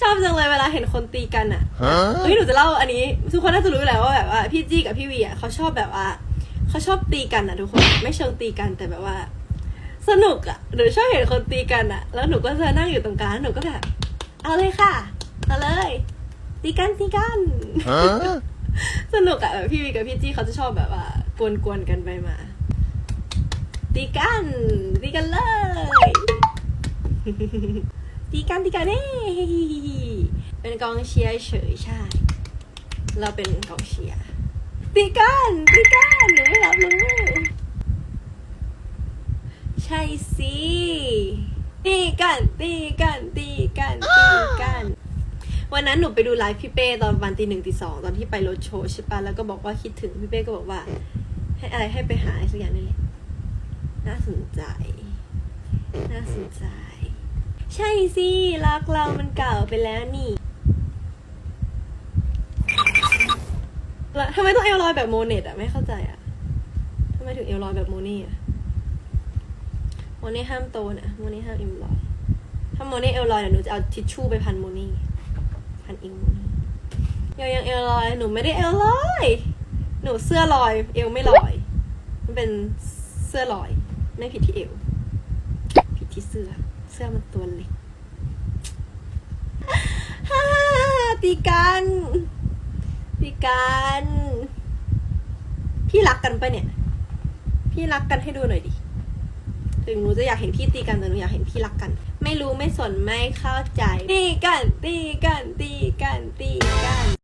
ชอบจังเลยเวลาเห็นคนตีกันอะเฮ้ยหนูจะเล่าอันนี้ ทุกคนน่าจะรู้อยู่แล้วว่าแบบว่าพี่จี้กับพี่วีอะเขาชอบแบบว่าเขาชอบตีกันอะทุกคนไม่เชิงตีกันแต่แบบว่า สนุกอะหนูชอบเห็นคนตีกันอะ แล้วหนูก็จะนั่งอยู่ตรงกลางแล้วหนูก็แบบเอาเลยค่ะเอาเลยตีกันตีกัน Huh? สนุกอะแบบพี่วีกับพี่จี้เขาจะชอบแบบว่ากวนๆกันไปมา ตีกันตีกันเลย ตีกันตีกันเน่เป็นกองเชียร์เฉยใช่ เราเป็นกองเชียร์ตีกันตีกันหนูไม่รับรู้ใช่สิตีกันตีกันตีกันตีกันวันนั้นหนูไปดูไลฟ์พี่เป้ตอนวันตีหนึ่งตีสองตอนที่ไปรถโชว์ใช่ปะแล้วก็บอกว่าคิดถึงพี่เป้ก็บอกว่า ให้อะไรให้ไปหาอะไรสักอย่างนี่แหละน่าสนใจ น่าสนใจ ใช่สิรักเรามันเก่าไปแล้วนี่แล้วทำไมต้องเอลลอยแบบโมเนตอะไม่เข้าใจอะทำไมถึงเอลลอยแบบโมเน่อะโมเน่ห้ามโตนะโมเน่ห้ามเอลลอย ถ้าโมเน่เอลลอยเดี๋ยวหนูจะเอาทิชชู่ไปพันโมเน่พันอิงโมเน่ยังยังเอลลอยหนูไม่ได้เอลลอย หนูเสื้อลอย เอวไม่ลอย มันเป็นเสื้อลอย ไม่ผิดที่เอว ผิดที่เสื้อ เสื้อมันตัวเล็กฮ่าตีกันตีกันพี่รักกันปะเนี่ย พี่รักกันให้ดูหน่อยดิ ถึงหนูจะอยากเห็นพี่ตีกันแต่หนูอยากเห็นพี่รักกัน ไม่รู้ไม่สนไม่เข้าใจ ตีกันตีกันตีกันตีกัน